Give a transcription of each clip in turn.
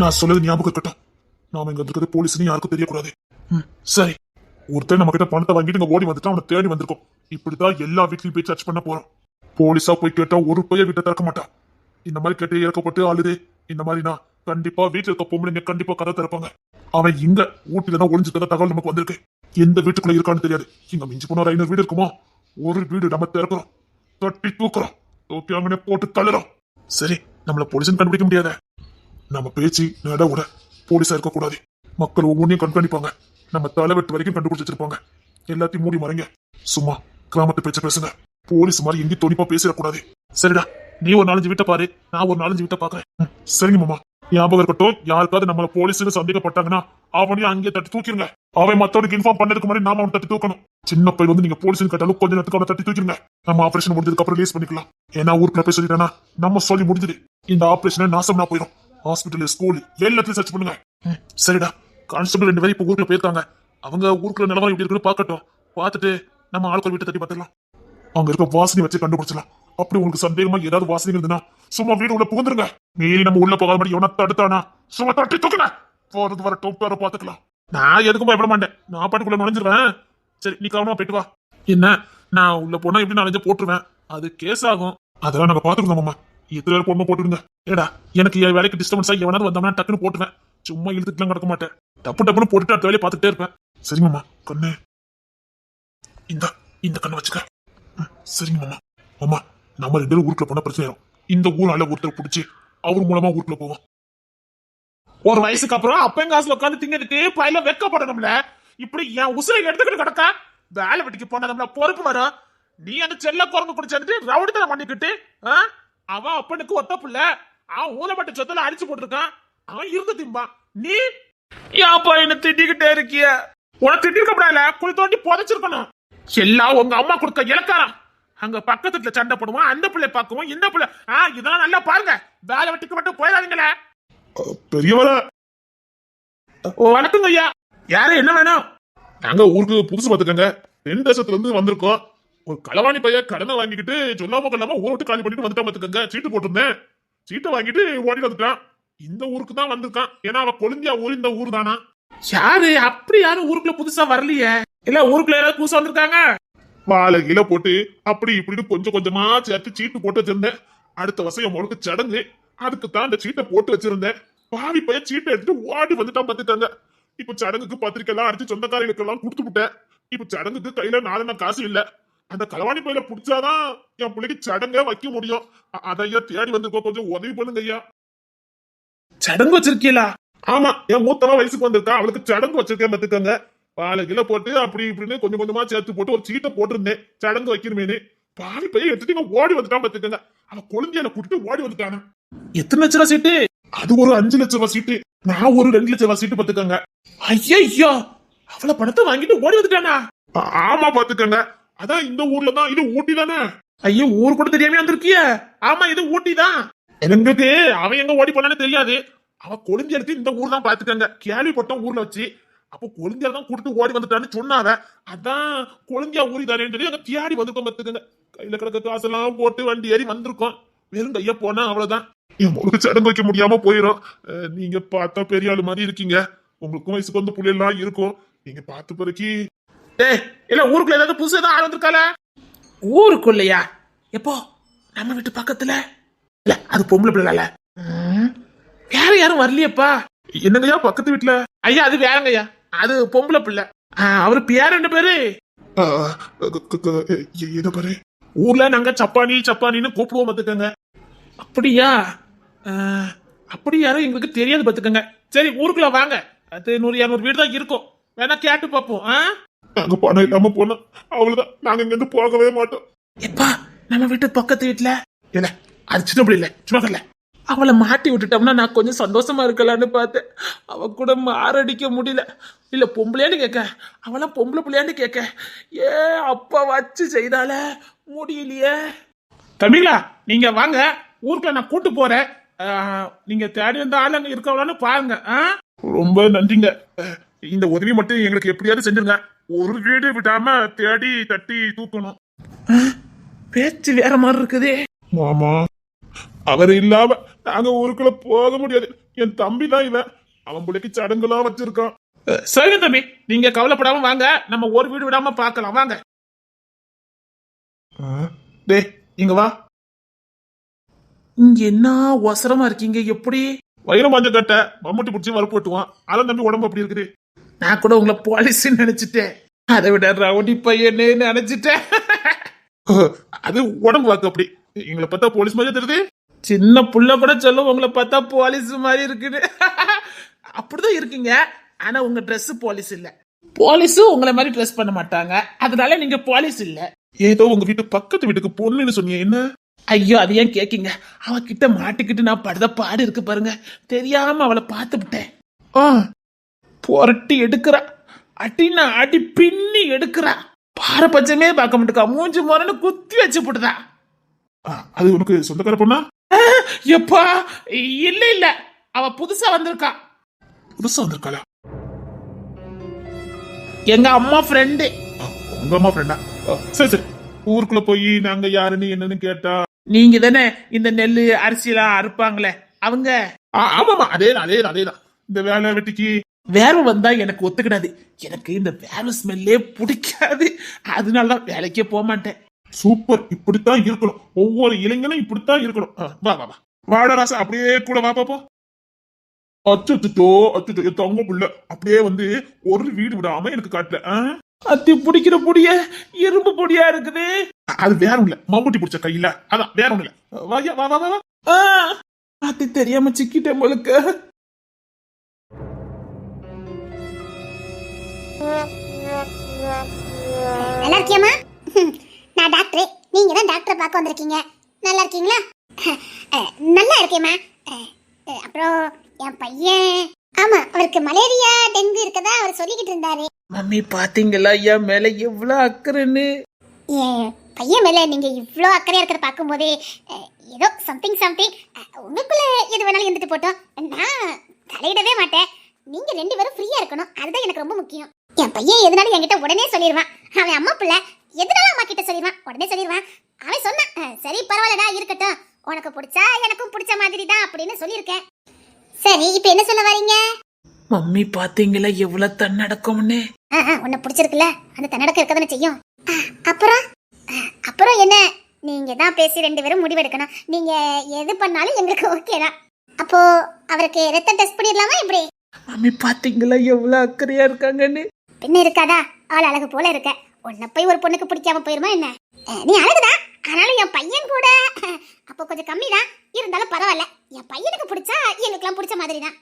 நான் சொல்றது ஞாபகம் இருக்கட்டும் நாம இங்க இருக்கிறது போலீஸ்னு யாருக்கும் தெரியக்கூடாது. ம், சரி. ஒருத்தர் நம்ம கிட்ட பணத்தை வாங்கிட்டு இங்க ஓடி வந்துட்டு அவனை தேடி வந்திருக்கோம். இப்படிதான் எல்லா வீட்லயும் போய் சர்ச் பண்ண போறோம். போலீஸா போய் கேட்டா ஒரு பைய வீட்டை திறக்க மாட்டான் இந்த மாதிரி கேட்டு இறக்கப்பட்டு அழுது இந்த மாதிரினா கண்டிப்பா வீட்டுல இருக்க பொம்பளைங்க கண்டிப்பா கதை திறப்பாங்க. அவன் இங்க ஊட்டில தான் ஒளிஞ்சிருக்க தகவல் நமக்கு வந்திருக்கு. எந்த வீட்டுக்குள்ள இருக்கான்னு தெரியாது. இங்க மிஞ்சி போன ஒரு ஐநூறு வீடு இருக்குமா? ஒரு வீடு நம்ம திறக்கிறோம். தட்டி தூக்குறோம். தூக்கி அங்கனே போட்டு தள்ளுறோம். சரி நம்மள போலீஸ் கண்டுபிடிக்க முடியாத. நம்ம பேச்சு நட உட போலீஸா இருக்கக்கூடாது. மக்கள் ஒவ்வொன்றையும் கண்காணிப்பாங்க. நம்ம தலைவெட்டு வரைக்கும் கண்டுபிடிச்சு வச்சிருப்பாங்க. எல்லாத்தையும் மூடி மறைங்க. சும்மா கிராமத்து பேச்ச பேசுங்க. போலீஸ் மாதிரி எங்கேயும் தொனிப்பா பேசிடக்கூடாது. சரிடா நீ ஒரு நாலஞ்சு வீட்டை பாரு. நான் ஒரு நாலஞ்சு வீட்டை பாக்குறேன். ம், சரிங்க மாமா. ஞாபகம் இருக்கட்டும் யாருக்காவது நம்மள போலீஸ்னு சந்தேகப்பட்டாங்கன்னா அவனையும் அங்கேயே தட்டி தூக்கிருங்க. அவன் மத்தவனுக்கு இன்ஃபார்ம் பண்ணதுக்கு முன்னாடி நாம அவன் தட்டி தூக்கணும். சின்ன பையன் வந்து நீங்க போலீஸ் கேட்டாலும் கொஞ்ச நேரத்துக்கு அவனை தட்டி தூக்கிருங்க. நம்ம ஆபரேஷன் முடிஞ்சதுக்கு அப்புறம் ரிலீஸ் பண்ணிக்கலாம். ஏன்னா ஊருக்குள்ள போய் சொல்லிட்டேன்னா நம்ம சொல்லி முடிஞ்சது. இந்த ஆபரேஷனை நாசம்னா போயிடும் ஹாஸ்பிட்டல் ஸ்கூல் எல்லாத்தையும் சர்ச் பண்ணுங்க. ம், சரிடா. கான்ஸ்டபிள் ரெண்டு பேரும் இப்ப ஊருக்குள்ள போயிருக்காங்க. அவங்க ஊருக்குள்ள நிலவரம் எப்படி இருக்குன்னு பார்க்கட்டும். பார்த்துட்டு நம்ம ஆட்கள் வீட்டை தட்டி பார்த்துக்கலாம் அங்க இருக்க வாசனை வச்சு கண்டுபிடிச்சலாம் அப்படி உங்களுக்கு சந்தேகமா ஏதாவது வாசனை இருந்ததுன்னா சும்மா வீடு உள்ள புகுந்துருங்க. மீறி நம்ம உள்ள போகாத மாதிரி எவனா தடுத்தானா? சும்மா தட்டி தூக்கல போறது டோப் வர பாத்துக்கலாம் நான் எதுக்கும் பயப்பட மாட்டேன். நான் பாட்டுக்குள்ள நுழைஞ்சிருவேன். சரி நீ கவனமா போயிட்டு வா. என்ன? நான் உள்ள போனா எப்படி நுழைஞ்சு போட்டுருவேன். அது கேஸ் ஆகும். அதெல்லாம் நாங்க பாத்துக்கிறோம் மாமா எத்தனை பேர் பொண்ணு போட்டுருங்க ஏடா எனக்கு என் வேலைக்கு டிஸ்டர்பன்ஸ் ஆகி எவனாவது வந்தோம்னா டக்குன்னு போட்டுவேன் சும்மா இழுத்துட்டுலாம் கிடக்க மாட்டேன். டப்பு டப்புன்னு போட்டுட்டு அடுத்த வேலையை பார்த்துட்டே இருப்பேன். சரி மாமா கண்ணு. இந்த இந்த கண்ணை வச்சுக்க. சரிங்க மாமா. மாமா நம்ம ரெண்டு பேரும் ஊருக்குள்ள போன பிரச்சனை ஆயிரும். இந்த ஊரால ஒருத்தர் பிடிச்சி அவர் மூலமா ஊருக்குள்ள போவோம். ஒரு வயசுக்கு அப்புறம் அப்பன் காசுல உட்காந்து திங்கிட்டு பயில வெக்கப்படணும்ல இப்படி என் உசுரை எடுத்துக்கிட்டு கிடக்க வேலை வெட்டிக்கு போனா நம்மள பொறுப்பு வரும். நீ அந்த செல்ல குரங்கு ரவுடி ரவுடித்தனம் பண்ணிக்கிட்டு ஆ? அவன் அப்பனுக்கு ஒத்த புள்ள. அவன் ஊனப்பட்ட சொத்துல அடிச்சு போட்டிருக்கான். அவன் இருந்து திம்பான் நீ ஏன்ப்பா என்ன திட்டிக்கிட்டே இருக்கிய? உனக்கு திட்டிருக்க கூடாதுல குழி தோண்டி புதைச்சிருக்கணும். எல்லாம் உங்க அம்மா கொடுக்க இலக்காரம். அங்க பக்கத்து வீட்டுல சண்டை போடுவோம் அந்த பிள்ளை பார்க்கவும் இந்த பிள்ளை. ஆ இதெல்லாம் நல்லா பாருங்க. வேலை வெட்டிக்கு மட்டும் போயிடாதீங்களே. பெரியவர வணக்கங்க ஐயா யாரு என்ன வேணும்? நாங்க ஊருக்கு புதுசு பாத்துக்கங்க ரெண்டு தேசத்துல இருந்து வந்திருக்கோம். ஒரு களவாணி பைய கடனை வாங்கிக்கிட்டு சொல்லாம கொள்ளாம ஊரை விட்டு காலி பண்ணிட்டு வந்துட்டான் பாத்துக்கங்க சீட்டு போட்டிருந்தேன். சீட்டை வாங்கிட்டு ஓடி வந்துட்டான். இந்த ஊருக்கு தான் வந்திருக்கான். ஏன்னா அவன் கொழுந்தியா ஊர் இந்த ஊர் தானா? யாரு? அப்படி யாரும் ஊருக்குள்ள புதுசா வரலையே. இல்ல ஊருக்குள்ள யாராவது புதுசா வந்திருக்காங்க? வாழை போட்டு அப்படி இப்படின்னு கொஞ்சம் கொஞ்சமா சேர்த்து சீட்டு போட்டு வச்சிருந்தேன். அடுத்த வருஷம் முழுக்க சடங்கு. அதுக்கு தான் அந்த சீட்டை போட்டு வச்சிருந்தேன். பாவி பையன் சீட்டை எடுத்துட்டு ஓடி வந்துட்டான் பாத்துட்டாங்க இப்ப சடங்குக்கு பத்திரிக்கை எல்லாம் அடிச்சு சொந்தக்காரங்களுக்கு எல்லாம் கொடுத்து விட்டேன். இப்ப சடங்குக்கு கையில நாலு காசு இல்லை. அந்த களவாணி பையில புடிச்சாதான் என் பிள்ளைக்கு சடங்க வைக்க முடியும். அதையா தேடி வந்திருக்கோம் கொஞ்சம் உதவி பண்ணுங்க ஐயா. சடங்கு வச்சிருக்கீங்களா ஆமா என் மூத்தவா வயசுக்கு வந்திருக்கா. அவளுக்கு சடங்கு வச்சிருக்கேன் பார்த்துக்கோங்க. பாலை கிலோ போட்டு அப்படி இப்படின்னு கொஞ்சம் கொஞ்சமா சேர்த்து போட்டு ஒரு சீட்டை போட்டிருந்தேன். சடங்கு வைக்கணுமேனு பாவி பையன் எடுத்துட்டு ஓடி வந்துட்டான் பார்த்துக்கோங்க. அவன் குழந்தையான கூட்டிட்டு ஓடி வந்துட்டானா. எத்தனை லட்ச ரூபா சீட்டு? அது ஒரு அஞ்சு லட்ச ரூபா சீட்டு. நான் ஒரு ரெண்டு லட்ச ரூபா சீட்டு பார்த்துக்கோங்க. ஐயோ அவ்வளவு பணத்தை வாங்கிட்டு ஓடி வந்துட்டானா? ஆமா பாத்துக்கோங்க அதான் இந்த ஊர்ல தான் இது ஊட்டி தானே? ஐயோ ஊர் கூட தெரியாம வந்திருக்கிய. ஆமா இது ஊட்டி தான். எனக்கு அவன் எங்க ஓடி போனான்னு தெரியாது. அவன் கொழுந்தி எடுத்து இந்த ஊர் தான் பாத்துக்கோங்க கேள்விப்பட்டோம் ஊர்ல வச்சு. அப்போ கொழுந்தியா தான் கூட்டிட்டு ஓடி வந்துட்டான்னு சொன்னாவ. அதான் கொழுந்தியா ஊரி தானேன்னு சொல்லி அங்க தேடி வந்துருக்கோம் பாத்துக்கோங்க கையில கிடக்க காசெல்லாம் போட்டு வண்டி ஏறி வந்திருக்கோம். வெறும் கையா போனா அவ்வளவுதான். முழுக்க சடங்கு வைக்க முடியாம போயிடும் நீங்க பார்த்தா பெரிய ஆளு மாதிரி இருக்கீங்க. உங்களுக்கும் வயசுக்கு வந்து புள்ளையெல்லாம் இருக்கும். நீங்க பார்த்து பிறகு ஏய் இல்ல ஊருக்குள்ள ஏதாவது புதுசா தான் ஆள் வந்திருக்காளா? ஊருக்குள்ளயா? எப்போ? நம்ம வீட்டு பக்கத்துல. இல்ல அது பொம்பளை பிள்ளைல வேற யாரும் வரலையப்பா. என்னங்கய்யா பக்கத்து வீட்டுல ஐயா அது வேறங்கய்யா. அது பொம்பளை பிள்ளை. அவரு பேர். என்ன பேரு என்ன பேரு? ஊர்ல நாங்க சப்பானி சப்பானின்னு கூப்பிடுவோம் பாத்துக்கங்க. அப்படியா? அப்படி யாரும் எங்களுக்கு தெரியாது பாத்துக்கங்க. சரி ஊருக்குள்ள வாங்க. அது நூறு இரநூறு வீடு தான் இருக்கும். வேணா கேட்டு பார்ப்போம் ஆ? நாங்க பணம் இல்லாம போனோம் அவ்வளவுதான். நாங்க இங்க இருந்து போகவே மாட்டோம். எப்பா நம்ம வீட்டு பக்கத்து வீட்டுல இல்ல அது சின்ன பிள்ளை இல்ல சும்மா இல்ல அவளை மாட்டி விட்டுட்டோம்னா நான் கொஞ்சம் சந்தோஷமா இருக்கலான்னு பார்த்தேன். அவ கூட மாரடிக்க முடியல. இல்ல பொம்பளையான்னு கேட்க. அவளாம் பொம்பளை பிள்ளையான்னு கேட்க. ஏ அப்பா வச்சு செய்தால? முடியலையே. தம்பிங்களா நீங்க வாங்க. ஊருக்குள்ள நான் கூட்டு போறேன். நீங்க தேடி வந்த ஆளுங்க இருக்கவளான்னு பாருங்க? ரொம்ப நன்றிங்க. இந்த உதவி மட்டும் எங்களுக்கு எப்படியாவது செஞ்சிருங்க. ஒரு வீடு விடாம தேடி தட்டி தூக்கணும். பேச்சு வேற மாதிரி இருக்குதே. மாமா அவர் இல்லாம நாங்க ஊருக்குள்ள போக முடியாது. என் தம்பி தான் இவன். அவன் பிள்ளைக்கு சடங்குலாம் வச்சிருக்கான். சரிங்க தம்பி. நீங்க கவலைப்படாம வாங்க. நம்ம ஒரு வீடு விடாம பார்க்கலாம். வாங்க. டேய் இங்க வா. இங்க என்ன ஒசரமா இருக்கீங்க? எப்படி? வயிறு மஞ்ச கட்ட. மம்முட்டி பிடிச்சி வரப்பு வெட்டுவான். அதான் தம்பி உடம்பு அப்படி இருக்குது. நான் கூட உங்களை போலீஸ்னு நினைச்சிட்டேன். அதை விட ரவுடி பையனே நினைச்சிட்டேன். அது உடம்பு வாக்கு அப்படி. எங்களை பார்த்தா போலீஸ் மாதிரி தெரியுது. சின்ன புள்ள கூட சொல்லும் உங்களை பார்த்தா போலீஸ் மாதிரி இருக்குன்னு. அப்படிதான் இருக்கீங்க. ஆனா உங்க Dress போலீஸ் இல்ல. போலீஸும் உங்களை மாதிரி ட்ரெஸ் பண்ண மாட்டாங்க. அதனால நீங்க போலீஸ் இல்ல. ஏதோ உங்க வீட்டு பக்கத்து வீட்டுக்கு பொண்ணுன்னு சொன்னீங்க. என்ன? ஐயோ அது ஏன் கேக்கீங்க? அவகிட்ட மாட்டிக்கிட்டு நான் படுத பாடு இருக்கு பாருங்க. தெரியாம அவளை பார்த்து விட்டேன் புரட்டி எடுக்கிறா. அடினா அடி பின்னி எடுக்கிறா. பாரபட்சமே பார்க்க மாட்டேக்கா. மூஞ்சி முரன்னு குத்தி வச்சு போட்டுதா. அது உனக்கு சொந்தக்கார பொண்ணா? எப்பா இல்ல இல்ல. அவ புதுசா வந்திருக்கா. புதுசா வந்திருக்காளா? எங்க அம்மா ஃப்ரெண்டு உங்க அம்மா ஃப்ரெண்டா சரி சரி. ஊருக்குள்ள போய் நாங்க யாருன்னு என்னன்னு கேட்டா? நீங்க தானே இந்த நெல்லு அரிசிலாம் அறுப்பாங்களே. அவங்க? ஆமாமா அதே அதே அதேதான். இந்த வேலை வெட்டிக்கு வேர்வை வந்தா எனக்கு ஒத்துக்கிடாது. எனக்கு இந்த வேர்வை ஸ்மெல்லே பிடிக்காது. அதனால தான் வேலைக்கே போக மாட்டேன். சூப்பர் இப்படித்தான் இருக்கணும். ஒவ்வொரு இளைஞனும் இப்படித்தான் இருக்கணும். வா வா வா. வாடா ராசா. அப்படியே கூட வா பாப்போம். அச்சோ அச்சோ தங்க புள்ள அப்படியே வந்து ஒரு வீடு விடாம எனக்கு காட்டல? அத்தி பிடிக்கிற பொடிய இரும்பு பொடியா இருக்குது. அது வேற இல்ல மம்முட்டி பிடிச்ச கையில. அதான் வேற ஒண்ணு இல்ல வா வா வா வா. அத்தி தெரியாம சிக்கிட்டேன் போலுக்கு நல்லா இருக்கியாம்மா? ஹம், நான் டாக்டர். நீங்க தான் டாக்டரை பார்க்க வந்திருக்கீங்க. நல்லா இருக்கீங்களா? நல்லா இருக்கேம்மா. அப்புறம் என் பையன். ஆமா அவருக்கு மலேரியா டெங்கு இருக்கதா அவர் சொல்லிக்கிட்டு இருந்தாரு. மம்மி பாத்தீங்களா? என் மேல எவ்வளவு அக்கறைன்னு. என் பையன் மேல நீங்க இவ்ளோ அக்கறையா இருக்கிறத பார்க்கும்போதே ஏதோ சம்திங் சம்திங் உங்களுக்குள்ள எது வேணாலும் இருந்துட்டு போட்டோம். நான் தலையிடவே மாட்டேன். நீங்க ரெண்டு பேரும் ஃப்ரீயா இருக்கணும். அதுதான் எனக்கு ரொம்ப முக்கியம். என் பையன் எதுனாலும் என்கிட்ட உடனே சொல்லிடுவான் அவன் அம்மா பிள்ளை எதுனாலும் அம்மா கிட்ட சொல்லிடுவான் உடனே சொல்லிடுவான் அவன் சொன்னான் "அஹ், சரி பரவாயில்லடா இருக்கட்டும். உனக்கு பிடிச்சா எனக்கும் பிடிச்ச மாதிரி தான் அப்படின்னு சொல்லியிருக்கேன். சரி இப்போ என்ன சொல்ல வரீங்க? மம்மி பாத்தீங்களா எவ்வளவு தன்னடக்கம்னு? உன்னை பிடிச்சிருக்குல்ல. அந்த தன்னடக்கம் இருக்க தானே செய்யும் அப்புறம்? அப்புறம் என்ன? நீங்க தான் பேசி ரெண்டு பேரும் முடிவெடுக்கணும். நீங்க எது பண்ணாலும் எங்களுக்கு ஓகே தான். அப்போ அவருக்கு ரத்தம் டெஸ்ட் பண்ணிடலாமா இப்படி மம்மி பாத்தீங்களா எவ்வளவு அக்கறையா இருக்காங்கன்னு? பின்ன இருக்காதா? ஆள் அழகு போல இருக்க. உன்னை போய் ஒரு பொண்ணுக்கு பிடிக்காம போயிருமா என்ன? நீ அழகுதான் ஆனாலும் என் பையன் கூட. அப்போ கொஞ்சம் கம்மி தான் இருந்தாலும் பரவாயில்ல. என் பையனுக்கு பிடிச்சா எங்களுக்குலாம் பிடிச்ச மாதிரி தான்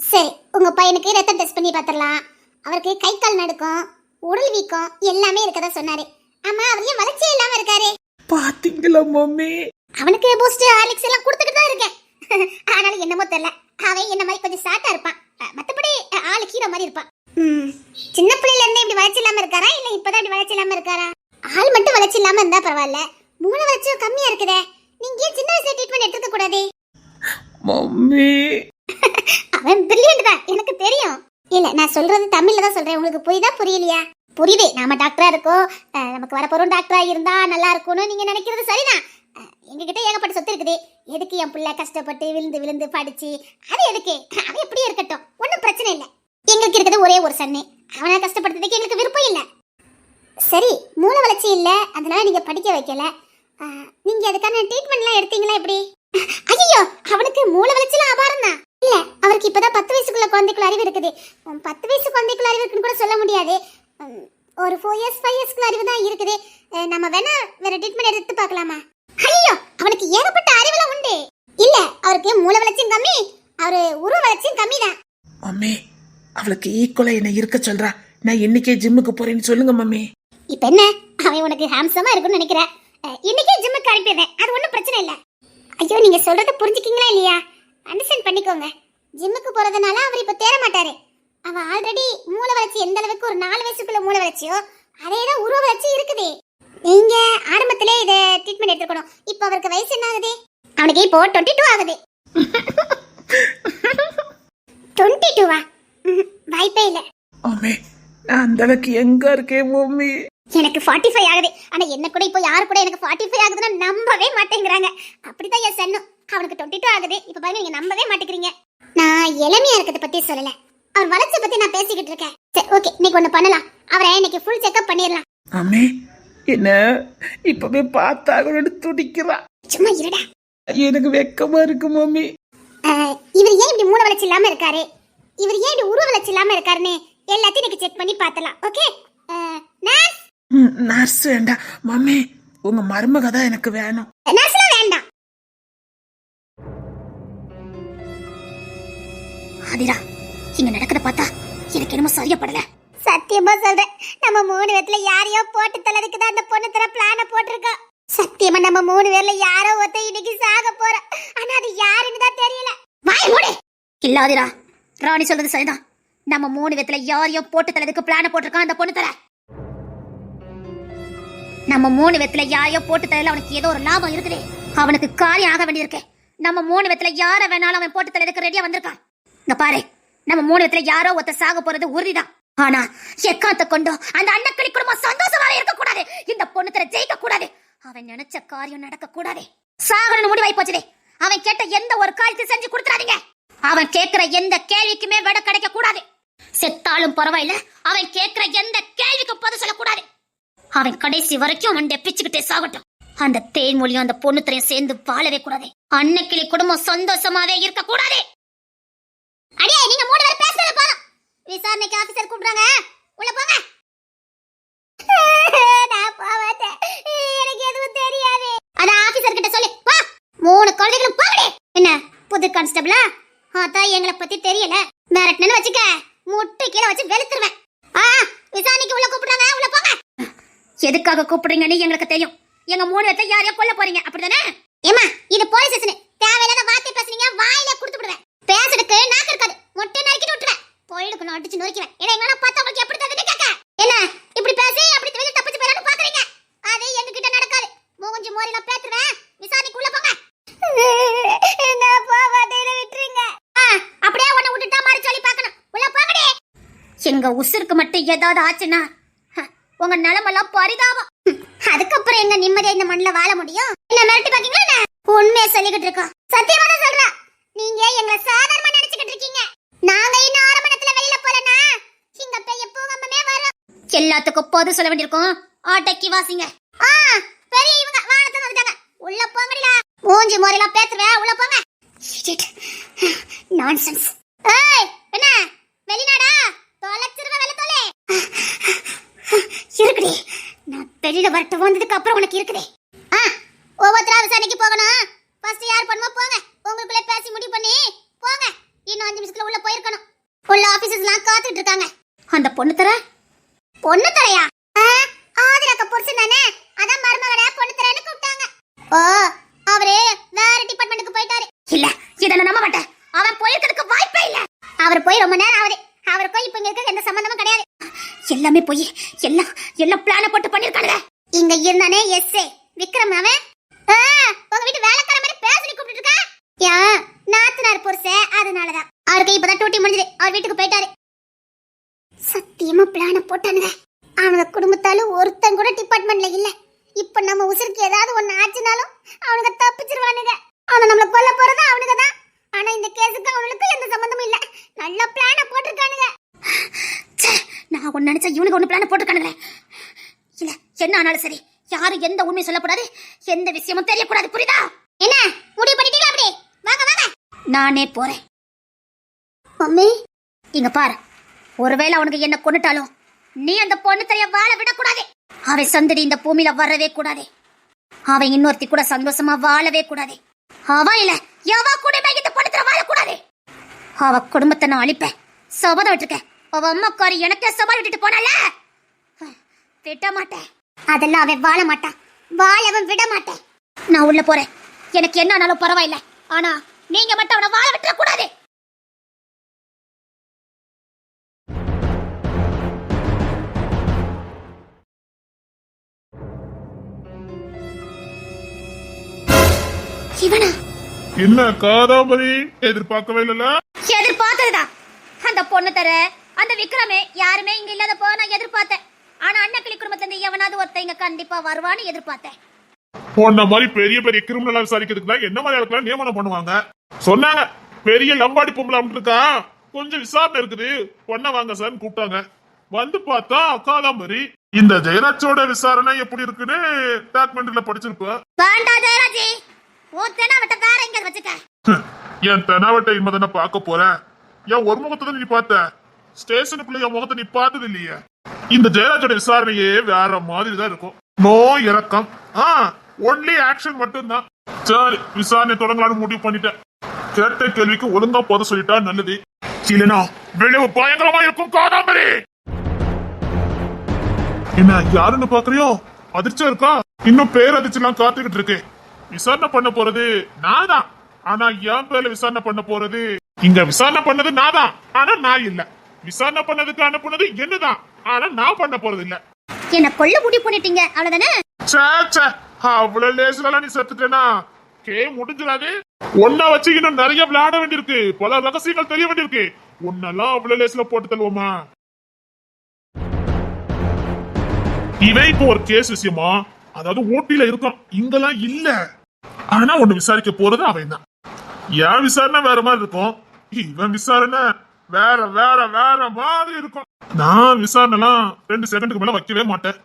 சரி உங்க பையனுக்கு ரத்தம் டெஸ்ட் பண்ணி பார்த்துடலாம் அவருக்கு கை கால் நடுக்கம் உடல் வீக்கம் எல்லாமே இருக்கதா சொன்னாரு. ஆமா அவர் ஏன் வளர்ச்சியே இல்லாம இருக்காரு? பாத்தீங்களா மம்மி? அவனுக்கு பூஸ்ட் ஹார்லிக்ஸ் எல்லாம் கொடுத்துட்டு தான் இருக்கேன். ஆனாலும் என்னமோ தெரியல. அவன் என்ன மாதிரி கொஞ்சம் சாட்டா இருப்பான். மத்தபடி அஹ், ஆளு கீரை மாதிரி இருப்பான். சின்ன பிள்ளையில இருந்தே இப்படி வளர்ச்சி இல்லாம இருக்காரா? இல்ல இப்பதான் இப்படி வளர்ச்சி இல்லாம இருக்காரா? ஆள் மட்டும் வளர்ச்சி இல்லாம இருந்தா பரவாயில்ல. மூளை வளர்ச்சியும் கம்மியா இருக்குதே. நீங்க ஏன் சின்ன வயசுல ட்ரீட்மெண்ட் எடுத்துக்க கூடாது? மம்மி. அவன் பிரில்லியன்ட் தான். எனக்கு தெரியும். இல்ல நான் சொல்றது தமிழ்ல தான் சொல்றேன். உங்களுக்கு புரியுதா புரியலையா? புரியுது. நாம டாக்டரா இருக்கோம். நமக்கு வரப்போறோம் டாக்டரா இருந்தா நல்லா இருக்கும்னு நீங்க நினைக்கிறது சரிதான். எங்ககிட்ட ஏகப்பட்ட சொத்து இருக்குது. எதுக்கு என் பிள்ளை கஷ்டப்பட்டு விழுந்து விழுந்து படிச்சு? அது எதுக்கு? அவன் எப்படியே இருக்கட்டும். ஒன்றும் பிரச்சனை இல்லை. எங்களுக்கு இருக்கிறது ஒரே ஒரு சன்னு. அவனை கஷ்டப்படுத்துறதுக்கு எங்களுக்கு விருப்பம் இல்லை. சரி மூளை வளர்ச்சி இல்லை. அதனால நீங்க படிக்க வைக்கல. நீங்க அதுக்கான ட்ரீட்மெண்ட்லாம் எடுத்தீங்களா எப்படி? ஐயோ அவனுக்கு மூளை வளர்ச்சியில அபாரம் தான். இல்ல அவருக்கு இப்பதான் பத்து வயசுக்குள்ள குழந்தைக்குள்ள அறிவு இருக்குது. பத்து வயசு குழந்தைக்குள்ள அறிவு இருக்குன்னு கூட சொல்ல முடியாது. ஒரு ஃபோர் இயர்ஸ் ஃபைவ் இயர்ஸ்க்குள்ள அறிவு தான் இருக்குது. நம்ம வேணா வேற ட்ரீட்மெண்ட் எடுத்து பார்க்கலாமா? ஐயோ அவனுக்கு ஏகப்பட்ட அறிவுலாம் உண்டு. இல்ல அவருக்கு மூளை வளர்ச்சியும் கம்மி. அவரு உருவ வளர்ச்சியும் கம்மி தான். மம்மி அவளுக்கு ஈக்குவலா என்ன இருக்க சொல்றா. நான் இன்னைக்கே ஜிம்முக்கு போறேன்னு சொல்லுங்க மம்மி. இப்ப என்ன? அவன் உனக்கு ஹாம்சமா இருக்கும்னு நினைக்கிறேன் இன்னைக்கே ஜிம்முக்கு அனுப்பிடுறேன். அது ஒன்றும் பிரச்சனை இல்லை. ஐயோ நீங்க சொல்றத புரிஞ்சுக்கீங்களா இல்லையா? அண்டர்ஸ்டாண்ட் பண்ணிக்கோங்க. ஜிம்முக்கு போறதுனால அவர் இப்ப தேர மாட்டாரு. அவன் ஆல்ரெடி மூளை வளர்ச்சி எந்த அளவுக்கு ஒரு நாலு வயசுக்குள்ள மூளை வளர்ச்சியோ அதே தான் உருவ வளர்ச்சி இருக்குது. நீங்க ஆரம்பத்திலே இதை ட்ரீட்மெண்ட் எடுத்துக்கணும் இப்போ அவருக்கு வயசு என்ன ஆகுது? அவனுக்கு இப்போ டுவெண்ட்டி டூ ஆகுது. டுவெண்ட்டி டூவா வாய்ப்பே இல்லை. மம்மி நான் அந்த அளவுக்கு எங்க இருக்கேன் மம்மி எனக்கு ஃபார்ட்டி ஃபைவ் ஆகுது. ஆனா என்ன கூட இப்போ யாரு கூட எனக்கு ஃபார்ட்டி ஃபைவ் ஆகுதுன்னா நம்பவே மாட்டேங்கிறாங்க. அப்படிதான் என் சன்னும் அவனுக்கு டுவெண்ட்டி டூ ஆகுது. இப்போ பாருங்க நீங்க நம்பவே மாட்டேங்கிறீங்க. நான் இளமையா இருக்கிறத பத்தி சொல்லல. அவர் வளர்ச்சி பத்தி நான் பேசிக்கிட்டு இருக்கேன். சரி ஓகே இன்னைக்கு ஒண்ணு பண்ணலாம். அவரை இன்னைக்கு ஃபுல் செக்அப் பண்ணிடலாம். அம்மே என்ன இப்பவே பார்த்தாங்கன்னு துடிக்கிறா. சும்மா இருடா. எனக்கு வெக்கமா இருக்கு மம்மி இவர் ஏன் இப்படி மூண வளர்ச்சி இல்லாம இருக்காரு? இவர் ஏன் உருவ வளர்ச்சி இல்லாம இருக்காருன்னு எல்லாத்தையும் இன்னைக்கு செக் பண்ணி பார்த்தலாம் ஓகே நர்ஸ் நர்ஸ் வேண்டாம் மம்மி உங்க மருமக தான் எனக்கு வேணும். நர்ஸ்லாம் வேண்டாம். ஆதிரா இங்க நடக்கிறத பார்த்தா எனக்கு என்னமோ சரியப்படல. சத்தியமா சொல்றேன் நம்ம மூணு பேர்ல யாரையோ போட்டு தள்ளதுக்கு தான் அந்த பொண்ணு தர பிளான போட்டிருக்கா. சத்தியமா நம்ம மூணு பேர்ல யாரோ ஒருத்தன் இன்னைக்கு சாக போற. ஆனா அது யாருன்னு தான் தெரியல. வாய் மூடு. இல்ல ஆதிரா ராணி சொல்றது சரிதான். நம்ம மூணு விதத்துல யாரையோ போட்டு தள்ளதுக்கு பிளான போட்டிருக்கான் அந்த பொண்ணு தர. நம்ம மூணு விதத்துல யாரையோ போட்டு தரல அவனுக்கு ஏதோ ஒரு லாபம் இருக்குது. அவனுக்கு காரியம் ஆக வேண்டியிருக்கு. நம்ம மூணு விதத்துல யார வேணாலும் அவன் போட்டு தரதுக்கு ரெடியா வந்திருக்கான். இங்க பாரு நம்ம மூணு விதத்துல யாரோ ஒருத்த சாக போறது உறுதிதான். ஆனா எக்காத்த கொண்டோ அந்த அண்ணக்கடி குடும்பம் சந்தோஷமாக இருக்க கூடாது இந்த பொண்ணு தர ஜெயிக்க கூடாது அவன் நினைச்ச காரியம் நடக்க கூடாது சாகணும்னு முடிவாய் போச்சுதே அவன் கேட்ட எந்த ஒரு காரியத்தை செஞ்சு கொடுத்துறாதீங்க. அவன் கேட்கிற எந்த கேள்விக்குமே விட கிடைக்க கூடாது. செத்தாலும் பரவாயில்ல அவன் கேட்கிற எந்த கேள்விக்கும் பதில் சொல்லக்கூடாது. அவன் கடைசி வரைக்கும் அவன் பிச்சுக்கிட்டே சாகட்டும். அந்த தேன்மொழியும் அந்த பொண்ணுத்தரையும் சேர்ந்து வாழவே கூடாது. அன்னைக்கிளி குடும்பம் சந்தோஷமாவே இருக்க கூடாது அடியே நீங்க மூணு பேர் பேசுறது போதும். விசாரணைக்கு ஆபீசர் கூப்பிடுறாங்க. உள்ள போங்க. நான் எனக்கு எதுவும் தெரியாது. அத ஆபீசர் கிட்ட சொல்லி. வா மூணு குழந்தைகளும் போகடே என்ன புது கான்ஸ்டபிளா அதான் எங்களை பத்தி தெரியல. மிரட்டணும்னு வச்சுக்க முட்டை கீழே வச்சு வெளுத்துருவேன். ஆ விசாரணைக்கு உள்ள கூப்பிடுறாங்க உள்ள போங்க. எதுக்காக கூப்பிடுறீங்கன்னு எங்களுக்கு தெரியும். எங்க மூணு பேர்த்த யாரையோ கொல்ல போறீங்க? அப்படிதானே? ஏமா இது போலீஸ் ஸ்டேஷன் தேவையில்லாத வார்த்தை பேசுனீங்க வாயில கொடுத்து விடுவேன். பேசுறதுக்கு நாக்கு இருக்காது. முட்டை நறுக்கிட்டு விட்டுருவேன். போயிடுக்கு நான் அடிச்சு நொறுக்குவேன் இதை எங்களால பார்த்தா உங்களுக்கு எப்படி தகுதி கேட்க. என்ன இப்படி பேசி அப்படி வெளிய தப்பிச்சு போயிடலாம்னு பாக்குறீங்க அது எங்க கிட்ட நடக்காது. மூஞ்சி மோரி நான் பேத்துறேன் விசாரணைக்கு உள்ள போங்க. நான் போவாதே விட்டுருங்க. அப்படியே உன்னை விட்டுட்டா மாதிரி சொல்லி பார்க்கணும். உள்ள போங்கடி. எங்க உசுருக்கு மட்டும் ஏதாவது ஆச்சுன்னா உங்க நிலமெல்லாம் பரிதாபம். அதுக்கப்புறம் எங்க நிம்மதியா இந்த மண்ணில் வாழ முடியும்? என்ன மிரட்டி பாக்கீங்களா உண்மையை சொல்லிக்கிட்டு இருக்கோம். சத்தியமா தான் சொல்றேன். நீங்க எங்களை சாதாரணமா நினைச்சுக்கிட்டு இருக்கீங்க. நாங்க இன்னும் ஆறு மணத்துல வெளியில போலனா இங்க பெரிய பூகம்பமே வரும். எல்லாத்துக்கும் போது சொல்ல வேண்டியிருக்கும். ஆட்டைக்கு வாசிங்க. ஆ பெரிய இவங்க வானத்துல வந்துட்டாங்க உள்ள போங்கடிடா. மூஞ்சி மோரெல்லாம் பேசுறேன். உள்ள போங்க. நான்சென்ஸ் ஏய் என்ன? வெளிநாடா? தொலைச்சிருவ வெள்ள தொலை. இருக்குடி. நான் வெளியில வரட்டு வந்ததுக்கு அப்புறம் உனக்கு இருக்குதே. ஆ ஒவ்வொருத்தரா விசாரணைக்கு போகணும். ஃபர்ஸ்ட் யார் பண்ணுமோ போங்க. உங்களுக்குள்ளே பேசி முடிவு பண்ணி போங்க. இன்னும் அஞ்சு நிமிஷத்துல உள்ள போயிருக்கணும். உள்ள ஆபீசர்ஸ்லாம் காத்துட்டு இருக்காங்க. அந்த பொண்ணு தர? பொண்ணு தரையா? ஆதிரக்க புருஷன் தானே? அதான் மருமகள பொண்ணு தரேன்னு கூப்பிட்டாங்க. ஓ அவரு வேற டிபார்ட்மெண்ட்டுக்கு போயிட்டாரு. இல்ல இத நம்ப மாட்டேன். அவன் போயிருக்கிறதுக்கு வாய்ப்பே இல்ல. அவர் போய் ரொம்ப நேரம் ஆகுது. அவருக்கும் இப்ப இங்க இருக்க எந்த சம்பந்தமும் கிடையாது. எல்லாமே போய் எல்லாம் எல்லாம் பிளான போட்டு பண்ணிருக்காங்க இங்க இருந்தானே எஸ் விக்ரம் அவன்? ஆ, உங்க வீட்டு வேலைக்கார மாதிரி பேசி கூப்பிட்டு இருக்கா யா நாத்தனார் புருஷே அதனாலதான். அவருக்கு இப்பதான் டூட்டி முடிஞ்சது. அவர் வீட்டுக்கு போயிட்டாரு. சத்தியமா பிளான போட்டானுங்க. அவனோட குடும்பத்தால ஒருத்தன் கூட டிபார்ட்மெண்ட்ல இல்ல. இப்ப நம்ம உசுருக்கு ஏதாவது ஒன்னு ஆச்சுனாலும் அவனுங்க தப்பிச்சிருவானுங்க. அவனை நம்மள கொல்ல போறது அவனுங்க தான். ஆனா இந்த கேஸுக்கு அவனுக்கு எந்த சம்பந்தமும் இல்ல. நல்ல பிளான போட்டிருக்கானுங்க. ச்சே, நான் ஒன்னு நினைச்சா இவனுக்கு ஒன்னு பிளான போட்டிருக்கானுங்களே. இல்ல என்ன ஆனாலும் சரி. யாரும் எந்த உண்மையும் சொல்லக்கூடாது. எந்த விஷயமும் தெரியக்கூடாது. புரியுதா? என்ன? முடிவு பண்ணிட்டீங்களா அப்படி? வாங்க வாங்க. நானே போறேன். மம்மி? இங்க பாரு. ஒருவேளை அவனுக்கு என்ன கொண்டுட்டாலும் நீ அந்த பொண்ணு தெரிய வாழ விடக்கூடாது. அவன் சந்தடி இந்த பூமியில வரவே கூடாது. அவன் இன்னொருத்தி கூட சந்தோஷமா வாழவே கூடாது. அவ இல்ல. எவ கூட இந்த பொண்ணு தெரிய வாழக்கூடாது. அவ குடும்பத்தை நான் அழிப்பேன். சபதம் விட்டுருக்கேன் அவ அம்மாக்காரி எனக்கே சவால் விட்டுட்டு போனால? விட மாட்டேன் அதெல்லாம் அவன் வாழ மாட்டான். வாழவன் விட மாட்டேன் நான் உள்ள போறேன். எனக்கு என்ன ஆனாலும் பரவாயில்ல. ஆனா நீங்க மட்டும் அவனை வாழ விட்டுற கூடாது இவனா என்ன காதாமரி எதிர்பார்க்கவே இல்லல எதிர்பார்த்ததுதான் அந்த பொண்ணு தர அந்த விக்ரமே யாருமே இங்க இல்லாத போக நான் எதிர்பார்த்தேன். ஆனா அண்ணக்கிளி குடும்பத்துல இருந்து எவனாவது ஒருத்தன் இங்க கண்டிப்பா வருவான்னு எதிர்பார்த்தேன். போன மாதிரி பெரிய பெரிய கிரிமினலா விசாரிக்கிறதுக்கு தான் என்ன மாதிரி ஆளுக்கெல்லாம் நியமனம் பண்ணுவாங்க? சொன்னாங்க பெரிய லம்பாடி பொம்பளை இருக்கா? கொஞ்சம் விசாரணை இருக்குது. பொண்ணை வாங்க சார் கூப்பிட்டாங்க. வந்து பார்த்தா காதாம்பரி இந்த ஜெயராஜோட விசாரணை எப்படி இருக்குன்னு டாக்குமெண்ட்ல படிச்சிருப்ப வேண்டாம் ஜெயராஜி. உன் தெனாவட்ட வேற எங்க வச்சுக்க. என் தெனாவட்டை இன்மதனை பார்க்க போறேன் என் ஒரு முகத்தை தான் நீ பார்த்த? ஸ்டேஷனுக்குள்ள என் முகத்தை நீ பார்த்தது இல்லையே. இந்த ஜெயராஜோட விசாரணையே வேற மாதிரி தான் இருக்கும். நோ இறக்கம் ஆ ஒன்லி ஆக்ஷன் மட்டும்தான். சரி விசாரணை தொடங்கலான்னு முடிவு பண்ணிட்டேன். கேட்ட கேள்விக்கு ஒழுங்கா போத சொல்லிட்டா நல்லது. இல்லைனா விளைவு பயங்கரமா இருக்கும் காதாமரி என்ன யாருன்னு பாக்குறியோ அதிர்ச்சியா இருக்கா? இன்னும் பேர் அதிர்ச்சி எல்லாம் காத்துக்கிட்டு இருக்கேன் விசாரணை பண்ண போறது நான் தான் ஆனா என் பேர்ல விசாரணை பண்ண போறது இங்க விசாரணை பண்ணது நான் தான் ஆனா நான் இல்ல. விசாரணை பண்ணதுக்கு அனுப்புனது என்னதான்? ஆனா நான் பண்ண போறது இல்ல. என்ன கொல்ல முடிவு பண்ணிட்டீங்க அவ்வளவுதானே? ச்சே, ச்சே, அவ்வளவு லேசுல நீ செத்துட்டேனா? கே முடிஞ்சிடாது. ஒன்ன வச்சு இன்னும் நிறைய விளையாட வேண்டியிருக்கு. பல ரகசியங்கள் தெரிய வேண்டியிருக்கு. உன்னெல்லாம் அவ்வளவு லேசுல போட்டு தள்ளுவோமா? இவன் இப்போ ஒரு கேஸ் விஷயமா அதாவது ஊட்டியில இருக்கான். இங்கெல்லாம் இல்ல. ஆனா ஒண்ணு விசாரிக்க போறது அவன் தான் என் விசாரணை வேற மாதிரி இருக்கும்? இவன் விசாரணை வேற வேற வேற மாதிரி இருக்கும். நான் விசாரணைலாம் ரெண்டு செகண்டுக்கு மேல வைக்கவே மாட்டேன்.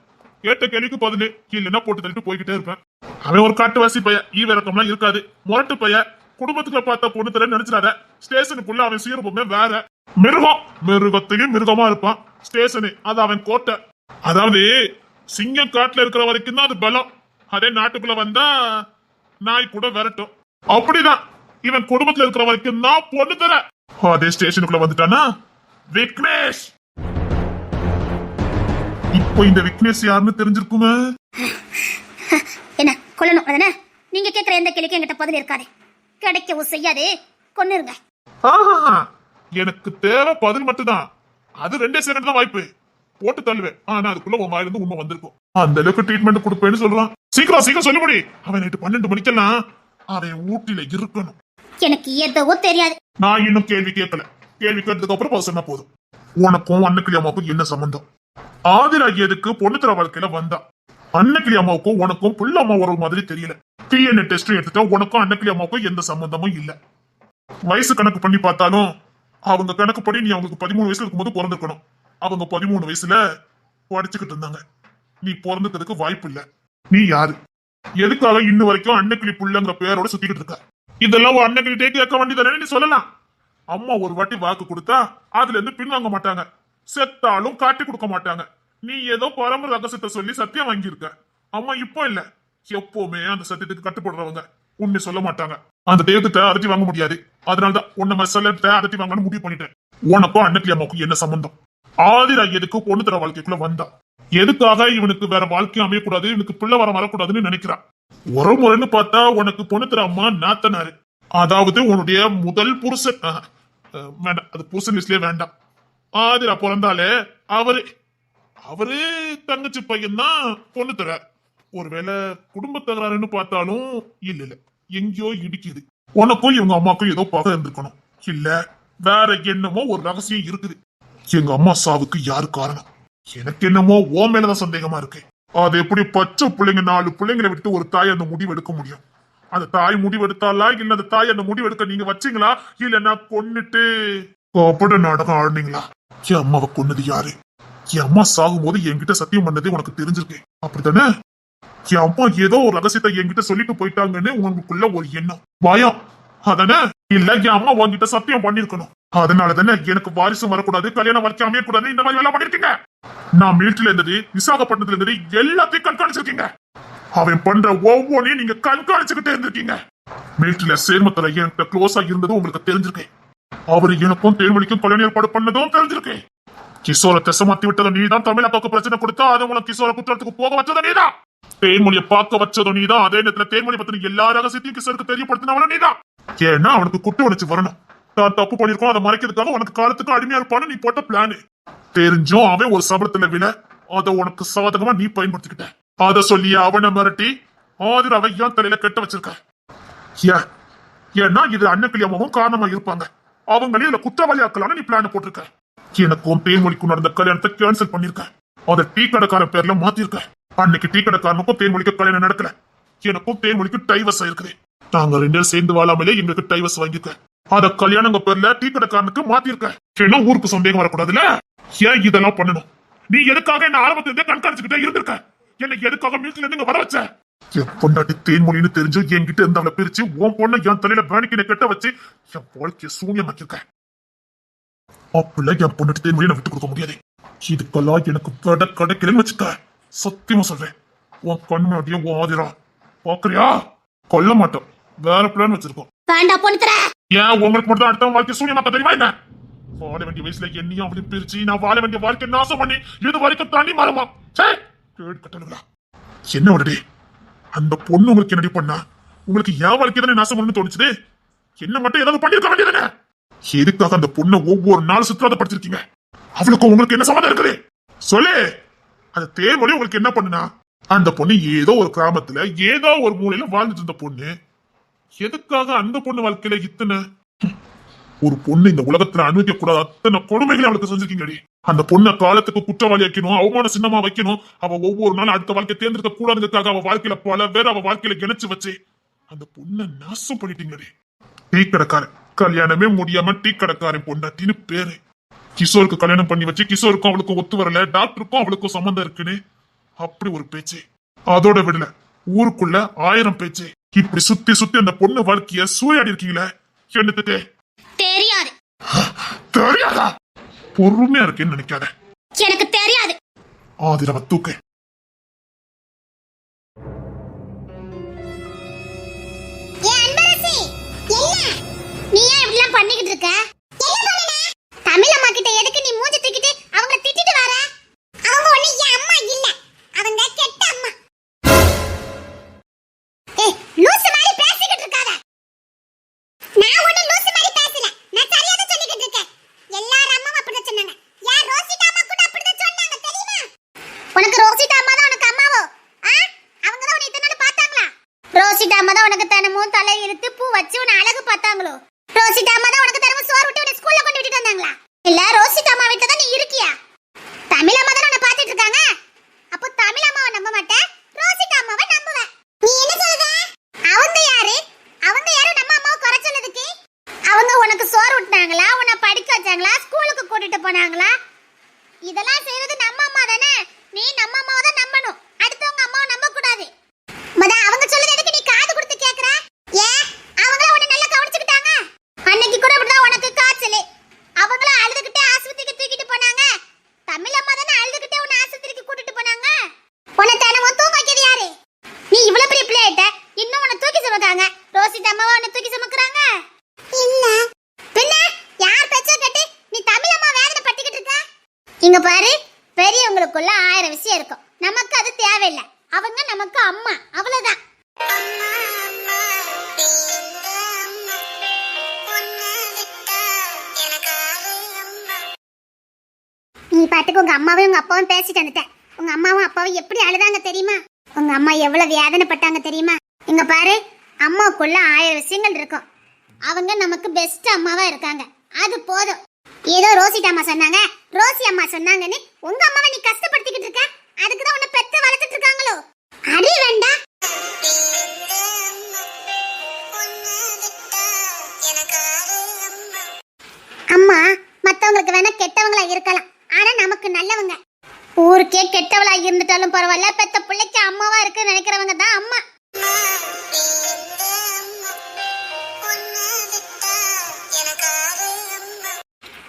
கேட்ட கேள்விக்கு பதிலு இல்லைன்னா போட்டு தள்ளிட்டு போய்கிட்டே இருப்பேன். அவன் ஒரு காட்டுவாசி பைய ஈவிரக்கம்லாம் இருக்காது. முரட்டு பைய குடும்பத்துக்குள்ள பார்த்த பொண்ணு தர நினைச்சிடாத. ஸ்டேஷனுக்குள்ள அவன் சீரப்பமே வேற. மிருகம் மிருகத்தையும் மிருகமா இருப்பான். ஸ்டேஷனு அது அவன் கோட்டை. அதாவது சிங்கம் காட்டுல இருக்கிற வரைக்கும் தான் அது பலம். அதே நாட்டுக்குள்ள வந்தா நாய் கூட விரட்டும். அப்படிதான். இவன் குடும்பத்துல இருக்கிற வரைக்கும் தான் பொண்ணு தர. அதே ஸ்டேஷனுக்குள்ள வந்துட்டானா? விக்னேஷ்! இப்போ இந்த விக்னேஷ் யாருன்னு தெரிஞ்சிருக்குமே? என்ன கொல்லணும் அதானே? நீங்க கேக்குற எந்த கேள்விக்கும் என்கிட்ட பதில் இருக்காது. கிடைக்கவும் செய்யாது. கொன்னுருங்க. ஆஹா, எனக்கு தேவை பதில் மட்டும்தான். அது ரெண்டே செகண்ட் தான் வாய்ப்பு. போட்டு தள்ளுவேன். ஆனா அதுக்குள்ள உன் வாயிலிருந்து உண்மை வந்திருக்கும். அந்த அளவுக்கு ட்ரீட்மெண்ட் கொடுப்பேன்னு சொல்றான் சீக்கிரம் சீக்கிரம் சொல்லுபடி அவன் நைட்டு பன்னெண்டு மணிக்கெல்லாம் அவன் ஊட்டில இருக்கணும். எனக்கு எதுவும் தெரியாது. நான் இன்னும் கேள்வி கேட்கல. கேள்வி கேட்டதுக்கு அப்புறம் சொன்னா போதும். உனக்கும் அன்னக்கிளி அம்மாவுக்கும் என்ன சம்பந்தம்? ஆதிரா எதுக்கு பொண்ணு தர வாழ்க்கையில வந்தா? அன்னக்கிளி அம்மாவுக்கும் உனக்கும் புள்ள அம்மா உறவு மாதிரி தெரியல. டிஎன்ஏ டெஸ்ட் எடுத்துட்டா உனக்கும் அன்னக்கிளி அம்மாவுக்கும் எந்த சம்பந்தமும் இல்ல. வயசு கணக்கு பண்ணி பார்த்தாலும் அவங்க கணக்குப்படி நீ அவங்களுக்கு பதிமூணு வயசுல இருக்கும்போது பிறந்திருக்கணும். அவங்க பதிமூணு வயசுல படிச்சுக்கிட்டு இருந்தாங்க. நீ பிறந்ததுக்கு வாய்ப்பு இல்ல. நீ யாரு? எதுக்காக இன்ன வரைக்கும் அன்னக்கிளி புள்ளங்கிற பேரோட சுத்திக்கிட்டு இருக்க? இதெல்லாம் ஒரு அன்னக்கிளி கேட்க வேண்டியதானே நீ சொல்லலாம். அம்மா ஒரு வாட்டி வாக்கு கொடுத்தா அதுல இருந்து பின்வாங்க மாட்டாங்க. செத்தாலும் காட்டி கொடுக்க மாட்டாங்க. நீ ஏதோ பரம்பரை ரகசியத்தை சொல்லி சத்தியம் வாங்கியிருக்க. அம்மா இப்போ இல்ல. எப்பவுமே அந்த சத்தியத்துக்கு கட்டுப்படுறவங்க. உண்மை சொல்ல மாட்டாங்க. அந்த தெய்வத்தை அறுத்தி வாங்க முடியாது. அதனாலதான் உன்னை மசலத்தை அறுத்தி வாங்கன்னு முடிவு பண்ணிட்டேன். உனக்கும் அன்னக்கிளி அம்மாவுக்கும் என்ன சம்பந்தம்? ஆதிரா எதுக்கு பொண்ணு தர வாழ்க்கைக்குள்ள வந்தா. எதுக்காக இவனுக்கு வேற வாழ்க்கை அமையக்கூடாது இவனுக்கு பிள்ளை வர வரக்கூடாதுன்னு நினைக்கிறான் ஒரு முறைன்னு பார்த்தா உனக்கு பொண்ணு தர அம்மா நாத்தனாரு. அதாவது உன்னுடைய முதல் புருஷன் வேண்டாம் அது புருஷன் லிஸ்ட்லயே வேண்டாம். ஆதிரா பிறந்தாலே அவரு அவரு தங்கச்சி பையன் தான் பொண்ணு தர ஒருவேளை குடும்ப தகராறுன்னு பார்த்தாலும் இல்ல இல்ல எங்கேயோ இடிக்குது. உனக்கும் இவங்க அம்மாக்கும் ஏதோ பகை இருந்திருக்கணும். இல்ல வேற என்னமோ ஒரு ரகசியம் இருக்குது. எங்க அம்மா சாவுக்கு யாரு காரணம்? எனக்கு என்னமோ ஓ மேலதான் சந்தேகமா இருக்கு. அது எப்படி பச்சை பிள்ளைங்க நாலு பிள்ளைங்களை விட்டு ஒரு தாய் அந்த முடிவு எடுக்க முடியும்? அந்த தாய் முடிவு எடுத்தாலா இல்ல அந்த தாய் அந்த முடிவு எடுக்க நீங்க வச்சீங்களா? இல்லன்னா கொன்னுட்டு அப்படி நாடகம் ஆடுனீங்களா? என் அம்மாவை கொன்னது யாரு? என் அம்மா சாகும் போது என்கிட்ட சத்தியம் பண்ணது உனக்கு தெரிஞ்சிருக்கு. அப்படித்தானே? என் அம்மா ஏதோ ஒரு ரகசியத்தை என்கிட்ட சொல்லிட்டு போயிட்டாங்கன்னு உங்களுக்குள்ள ஒரு எண்ணம். பயம். அதானே? இல்ல என் அம்மா உன்கிட்ட சத்தியம் பண்ணிருக்கணும். அதனால தானே எனக்கு வாரிசும் வரக்கூடாது கல்யாணம் வரைக்கும் அமையக்கூடாது இந்த மாதிரி எல்லாம் பண்ணிருக்கீங்க. நான் மிலிட்டரியில இருந்தது விசாகப்பட்டினத்துல இருந்தது எல்லாத்தையும் கண்காணிச்சிருக்கீங்க. அவன் பண்ற ஒவ்வொன்றையும் நீங்க கண்காணிச்சுக்கிட்டே இருந்திருக்கீங்க. மிலிட்டரியில சேர்மத்துல என்கிட்ட க்ளோஸா இருந்ததும் உங்களுக்கு தெரிஞ்சிருக்கேன் அவரு எனக்கும் தேர்மொழிக்கும் கல்யாணம் ஏற்பாடு பண்ணதும் தெரிஞ்சிருக்கேன் கிஷோர திசை மாத்தி விட்டதும் நீதான் தமிழ் அக்காவுக்கு பிரச்சனை கொடுத்தா அது உங்களுக்கு கிஷோர குற்றத்துக்கு போக வச்சதும் நீதான். தேன்மொழியை பார்க்க வச்சதும் நீதான் அதே நேரத்துல தேன்மொழி பத்தின எல்லா ரகசியத்தையும் கிஷோருக்கு தெரியப்படுத்தினவளும் நீதான். ஏன்னா அவனுக்கு குட்டு உடைச்சு வரணும். தான் தப்பு பண்ணிருக்கோம் அதை மறைக்கிறதுக்காக உனக்கு காலத்துக்கு அடிமையா இருப்பான்னு நீ போட்ட பிளானு தெரிஞ்சும் அவன் ஒரு சபலத்துல விழ அதை உனக்கு சாதகமா நீ பயன்படுத்திக்கிட்ட. அத சொல்லி அவனை மிரட்டி ஆதிர அவன் ஏன் தலையில கெட்ட வச்சிருக்க? ஏன்னா இது அன்னக்கிளி காரணமா இருப்பாங்க. அவங்களே இதுல குற்றவாளி ஆக்கலாம்னு நீ பிளான் போட்டிருக்க. எனக்கும் தேன்மொழிக்கும் நடந்த கல்யாணத்தை கேன்சல் பண்ணிருக்க. அதை டீ கடைக்காரன் பேர்ல மாத்திருக்க. அன்னைக்கு டீ கடைக்காரனுக்கும் தேன்மொழிக்கும் கல்யாணம் நடக்கல. எனக்கும் தேன்மொழிக்கும் டைவர்ஸ் ஆயிருக்குது. நாங்க ரெண்டு பேரும் சேர்ந்து வாழாமலே எங்களுக்கு டைவர்ஸ் வாங்கிக்க அத கல்யாணங்க பேர்ல டீ கடைக்காரனுக்கு மாத்திருக்க ஏன்னா ஊருக்கு சந்தேகம் வரக்கூடாதுல்ல? ஏன் இதெல்லாம் பண்ணணும்? நீ எதுக்காக என்ன ஆரம்பத்துல இருந்தே கண்காணிச்சுக்கிட்டே இருந்திருக்க? என்ன எதுக்காக மீட்ல இருந்து வர வச்ச? என் பொண்டாட்டி தேன்மொழின்னு தெரிஞ்சு என்கிட்ட இருந்து அவளை பிரிச்சு உன் பொண்ணை என் தலையில பேணிக்கின கெட்ட வச்சு என் வாழ்க்கைய சூன்யமாக்கிருக்க அப்படி என் பொண்டாட்டி தேன்மொழியை நான் விட்டு கொடுக்க முடியாது. இதுக்கெல்லாம் எனக்கு விட கிடைக்கலன்னு வச்சுக்க. சத்தியமா சொல்றேன். உன் கண்ணாடியும் உன் ஆதிரா. பாக்குறியா கொல்ல மாட்டோம். வேற பிளான் வச்சிருக்கோம். வேண்டாம் பொண்ணு தர. ஏன் உங்களுக்கு மட்டும் அடுத்த வாழ்க்கை சூன்யமாக்க தெரியுமா என்ன? வாழ வேண்டிய வயசுல என்னையும் அவளையும் பிரிச்சு நான் வாழ வேண்டிய வாழ்க்கை நாசம் பண்ணி இது வரைக்கும் தண்ணி மரமா? சே கேடு கட்டணுங்களா? என்ன உடனே? அந்த பொண்ணு உங்களுக்கு என்னடி பண்ணா? உங்களுக்கு என் வாழ்க்கை தானே நாசம் பண்ணு தோணுச்சுது என்ன மட்டும் ஏதாவது பண்ணிருக்க வேண்டியதுதானே எதுக்காக அந்த பொண்ணை ஒவ்வொரு நாள் சித்திரவதைப்படுத்திருக்கீங்க அவளுக்கு உங்களுக்கு என்ன சம்மந்தம் இருக்குது? சொல்லு! அந்த தேர்மொழி உங்களுக்கு என்ன பண்ணுனா? அந்த பொண்ணு ஏதோ ஒரு கிராமத்துல ஏதோ ஒரு மூலையில வாழ்ந்துட்டு இருந்த பொண்ணு எதுக்காக அந்த பொண்ணு வாழ்க்கையில இத்தனை? ஒரு பொண்ணு இந்த உலகத்துல அனுபவிக்க கூடாது அத்தனை கொடுமைகளை அவளுக்கு செஞ்சிருக்கீங்கடி. அந்த பொண்ணை காலத்துக்கு குற்றவாளி வைக்கணும் அவமான சின்னமா வைக்கணும். அவ ஒவ்வொரு நாளும் அடுத்த வாழ்க்கை தேர்ந்தெடுக்க கூடாதுங்கிறதுக்காக அவ வாழ்க்கையில பல பேர் அவ வாழ்க்கையில கிணச்சு வச்சு அந்த பொண்ணை நாசம் பண்ணிட்டீங்கடி. டீ கடைக்காரன். கல்யாணமே முடியாம டீ கடைக்காரன் பொண்டாட்டின்னு பேரு. கிஷோருக்கு கல்யாணம் பண்ணி வச்சு கிஷோருக்கும் அவளுக்கும் ஒத்து வரல டாக்டருக்கும் அவளுக்கும் சம்மந்தம் இருக்குன்னு. அப்படி ஒரு பேச்சு. அதோட விடல. ஊருக்குள்ள ஆயிரம் பேச்சு. இப்படி சுத்தி சுத்தி அந்த பொண்ணு வாழ்க்கைய சூயாடி இருக்கீங்களே? என்னத்துக்கு? தெரியாது. தெரியாதா? பொறுமையா இருக்கேன்னு நினைக்காத. எனக்கு தெரியாது. ஆதிரவ தூக்கு. நீ ஏன் பண்ணிக்கிட்டு இருக்க? தமிழ் அம்மா கிட்ட எதுக்கு நீ மூஞ்சி தூக்கிட்டு ரோசிட்டா அம்மா தான் உனக்கு தினமும் தலை இழுத்து பூ வச்சு உன்னை அழகு பார்த்தாங்களோ? ரோசிட்டா அம்மா தான் உனக்கு தினமும் சோறு விட்டு உன்னை ஸ்கூல்ல கொண்டு விட்டுட்டு வந்தாங்களா? இல்ல ரோசிட்டா அம்மா வீட்டுல தான் நீ இருக்கியா தமிழ் அம்மா தான் உன்னை பார்த்துட்டு இருக்காங்க அப்போ தமிழ் அம்மாவை நம்ப மாட்டேன் ரோசிட்டா அம்மாவை நம்புவேன் நீ என்ன சொல்ற அவங்க யாரு அவங்க யாரும் நம்ம அம்மாவை குறை சொன்னதுக்கு அவங்க உனக்கு சோறு விட்டாங்களா உன்னை படிக்க வச்சாங்களா ஸ்கூலுக்கு கூட்டிட்டு போனாங்களா இதெல்லாம் செய்யறது நம்ம அம்மா தானே நீ நம்ம அம்மாவை தான் நம்பணும் அடுத்தவங்க அம்மாவை நம்ப கூடாது மத அவங்க சொல்றது எதுக்கு நீ காது கொடுத்து கேக்குற ஏன் அவங்கள உன்னை நல்லா கவனிச்சுக்கிட்டாங்க அன்னைக்கு கூட இப்படிதான் உனக்கு காய்ச்சல் அவங்கள அழுதுகிட்டே ஆஸ்பத்திரிக்கு தூக்கிட்டு போனாங்க தமிழ் அம்மா தானே அழுதுகிட்டே உன்னை ஆஸ்பத்திரிக்கு கூட்டிட்டு போனாங்க உன்னை தினமும் தூங்க வைக்கிறது யாரு நீ இவ்வளவு பெரிய பிள்ளை ஆயிட்ட இன்னும் உன்னை தூக்கி சுமக்காங்க ரோசித் அம்மாவா உன்னை தூக்கி சுமக்குறாங்க இல்ல பின்ன யார் பேச்சோ கேட்டு நீ தமிழ் அம்மா வேதனை பட்டுக்கிட்டு இருக்க இங்க பாரு பெரியவங்களுக்குள்ள ஆயிரம் விஷயம் இருக்கும். நமக்கு அது தேவையில்லை. அவங்க நமக்கு அம்மா. அவ்வளவுதான். நீ பாட்டுக்கு உங்க அம்மாவையும் உங்க அப்பாவும் பேசிட்டு வந்துட்டேன் உங்க அம்மாவும் அப்பாவும் எப்படி அழுதாங்க தெரியுமா? உங்க அம்மா எவ்வளவு வேதனைப்பட்டாங்க தெரியுமா? இங்க பாரு அம்மாவுக்குள்ள ஆயிரம் விஷயங்கள் இருக்கும். அவங்க நமக்கு பெஸ்ட் அம்மாவா இருக்காங்க. அது போதும். ஏதோ ரோசிட் அம்மா சொன்னாங்க ரோசி அம்மா சொன்னாங்கன்னு உங்க அம்மாவை நீ கஷ்டப்படுத்திக்கிட்டு இருக்க? அதுக்கு தான் உன்னை பெத்து வளர்த்துட்டு இருக்காங்களோ? அடி வேண்டாம் அம்மா மத்தவங்களுக்கு வேணா கெட்டவங்களா இருக்கலாம். ஆனா நமக்கு நல்லவங்க. ஊருக்கே கெட்டவளா இருந்துட்டாலும் பரவாயில்ல. பெத்த பிள்ளைக்கு அம்மாவா இருக்கு நினைக்கிறவங்க தான் அம்மா.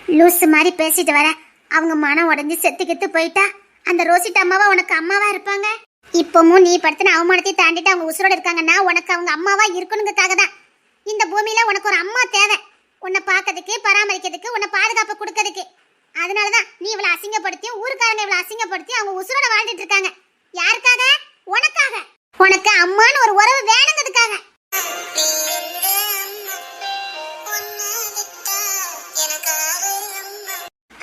லூசு மாதிரி பேசிட்டு வரேன் அவங்க மனம் உடஞ்சி செத்து கெத்து போயிட்டா அந்த ரோசிட்ட அம்மாவா உனக்கு அம்மாவா இருப்பாங்க? இப்பவும் நீ படுத்தின அவமானத்தை தாண்டிட்டு அவங்க உசுரோட இருக்காங்கன்னா உனக்கு அவங்க அம்மாவா இருக்கணுங்கிறதுக்காக தான். இந்த பூமியில உனக்கு ஒரு அம்மா தேவை. உன்னை பார்க்கறதுக்கு பராமரிக்கிறதுக்கு உன்னை பாதுகாப்பு கொடுக்கறதுக்கு. அதனால தான் நீ இவ்வளோ அசிங்கப்படுத்தி ஊருக்காரங்க இவ்வளோ அசிங்கப்படுத்தி அவங்க உசுரோட வாழ்ந்துட்டு இருக்காங்க. யாருக்காக? உனக்காக. உனக்கு அம்மான்னு ஒரு உறவு வேணுங்கிறதுக்காக.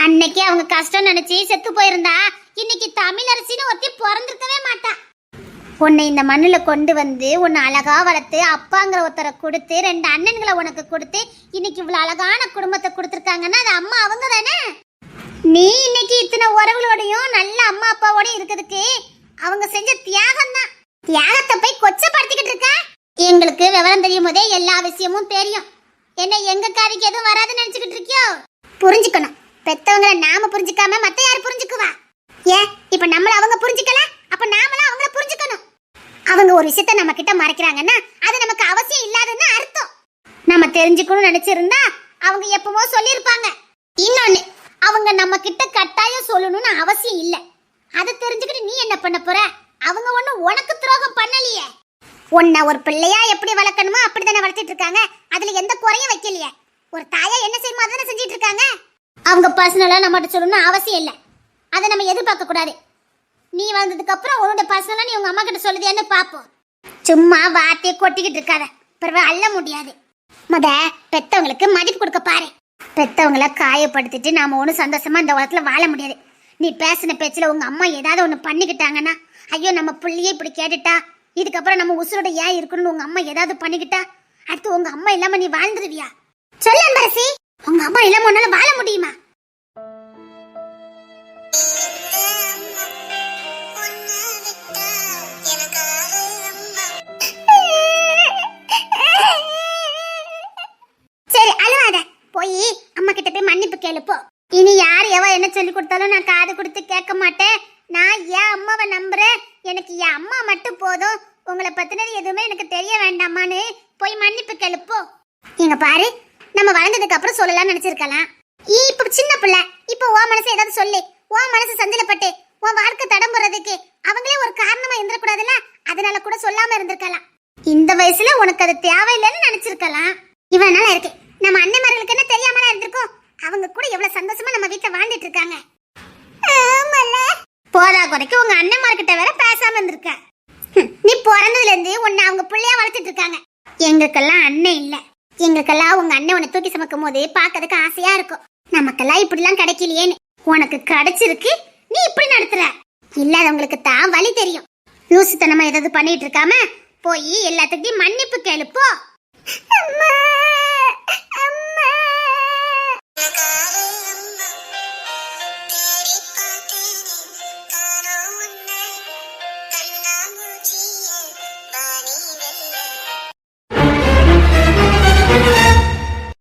அன்னைக்கு அவங்க கஷ்டம் நினைச்சு செத்து போயிருந்தா இன்னைக்கு தமிழரசின்னு ஒருத்தி பிறந்திருக்கவே மாட்டா. உன்னை இந்த மண்ணில் கொண்டு வந்து உன்னை அழகா வளர்த்து அப்பாங்கிற ஒருத்தரை கொடுத்து ரெண்டு அண்ணன்களை உனக்கு கொடுத்து இன்னைக்கு இவ்வளோ அழகான குடும்பத்தை கொடுத்துருக்காங்கன்னா அது அம்மா அவங்க தானே? நீ இன்னைக்கு இத்தனை உறவுகளோடையும் நல்ல அம்மா அப்பாவோடையும் இருக்கிறதுக்கு அவங்க செஞ்ச தியாகம் தான் தியாகத்தை போய் கொச்சப்படுத்திக்கிட்டு இருக்க? எங்களுக்கு விவரம் தெரியும் போதே எல்லா விஷயமும் தெரியும். என்ன எங்க காரிக்கு எதுவும் வராதுன்னு நினச்சிக்கிட்டு இருக்கியோ? புரிஞ்சுக்கணும். பெத்தவங்கள நாம புரிஞ்சுக்காம மத்த யார் புரிஞ்சுக்குவா? ஏன் இப்ப நம்மள அவங்க புரிஞ்சுக்கல? அப்ப நாமளும் அவங்கள புரிஞ்சுக்கணும். அவங்க ஒரு விஷயத்த நம்ம கிட்ட மறைக்கிறாங்கன்னா அது நமக்கு அவசியம் இல்லாதுன்னு அர்த்தம். நம்ம தெரிஞ்சுக்கணும்னு நினைச்சிருந்தா அவங்க எப்பவோ சொல்லியிருப்பாங்க. இன்னொன்னு அவங்க நம்ம கிட்ட கட்டாயம் சொல்லணும்னு அவசியம் இல்ல. அதை தெரிஞ்சுக்கிட்டு நீ என்ன பண்ண போற? அவங்க ஒண்ணும் உனக்கு துரோகம் பண்ணலையே. உன்னை ஒரு பிள்ளையா எப்படி வளர்க்கணுமோ அப்படித்தானே வளர்த்திட்டு இருக்காங்க. அதுல எந்த குறையும் வைக்கலையே. ஒரு தாயா என்ன செய்யுமோ அதானே செஞ்சிட்டு இருக்காங்க. அவங்க பர்சனலாக நம்மகிட்ட சொல்லணும்னு அவசியம் இல்லை. அதை நம்ம எதிர்பார்க்க கூடாது. நீ வந்ததுக்கு அப்புறம் உன்னோட பர்சனலாக நீ உங்க அம்மா கிட்ட சொல்லுதியான்னு பார்ப்போம். சும்மா வார்த்தையை கொட்டிக்கிட்டு இருக்காத. பிறகு அள்ள முடியாது. முத பெத்தவங்களுக்கு மதிப்பு கொடுக்க பாரு. பெத்தவங்கள காயப்படுத்திட்டு நாம ஒன்றும் சந்தோஷமா இந்த உலகத்துல வாழ முடியாது. நீ பேசின பேச்சில் உங்க அம்மா ஏதாவது ஒன்று பண்ணிக்கிட்டாங்கன்னா ஐயோ நம்ம பிள்ளையே இப்படி கேட்டுட்டா இதுக்கப்புறம் நம்ம உசுரோட ஏன் இருக்கணும்னு உங்க அம்மா ஏதாவது பண்ணிக்கிட்டா அடுத்து உங்க அம்மா இல்லாம நீ வாழ்ந்துருவியா? சொல்ல அன்பரசி. உங்க அம்மா இல்லாம உன்னால வாழ முடியுமா? சரி அழுவாத. போய் அம்மா கிட்ட போய் மன்னிப்பு கேளுப்போ இனி யார் எவ என்ன சொல்லி கொடுத்தாலும் நான் காது கொடுத்து கேட்க மாட்டேன். நான் என் அம்மாவை நம்புறேன். எனக்கு என் அம்மா மட்டும் போதும். உங்களை பத்தினது எதுவுமே எனக்கு தெரிய வேண்டாமான்னு போய் மன்னிப்பு கேளு போ. இங்க பாரு நம்ம வளர்ந்ததுக்கு அப்புறம் சொல்லலாம்னு நினைச்சிருக்கலாம். ஈ, இப்ப சின்ன பிள்ளை இப்ப உன் மனசு ஏதாவது சொல்லு. உன் மனசு சஞ்சலப்பட்டு உன் வாழ்க்கை தடம் போறதுக்கு அவங்களே ஒரு காரணமா இருந்திருக்கூடாதுல்ல அதனால கூட சொல்லாம இருந்திருக்கலாம். இந்த வயசுல உனக்கு அது தேவையில்லைன்னு நினைச்சிருக்கலாம். இவனால இருக்கு. நம்ம அண்ணன்மார்களுக்கு என்ன தெரியாமலா இருந்திருக்கும்? அவங்க கூட எவ்வளவு சந்தோஷமா நம்ம வீட்டுல வாழ்ந்துட்டு இருக்காங்க. போதா குறைக்கு உங்க அண்ணன்மார்கிட்ட வேற பேசாம இருந்திருக்க. நீ பிறந்ததுல இருந்து உன்னை அவங்க பிள்ளையா வளர்த்துட்டு இருக்காங்க. எங்களுக்கெல்லாம் அண்ணன் இல்லை. எங்களுக்கெல்லாம் உங்க அண்ணன் உன்னை தூக்கி சுமக்கும் போது பார்க்கறதுக்கு ஆசையா இருக்கும். நமக்கெல்லாம் இப்படிலாம் கிடைக்கலையேன்னு. உனக்கு கிடைச்சிருக்கு நீ இப்படி நடத்துற. இல்லாதவங்களுக்கு தான் வழி தெரியும். லூசுத்தனமா ஏதாவது பண்ணிட்டு இருக்காம போய் எல்லாத்துக்கிட்டையும் மன்னிப்பு கேளுப்போ அம்மா அம்மா.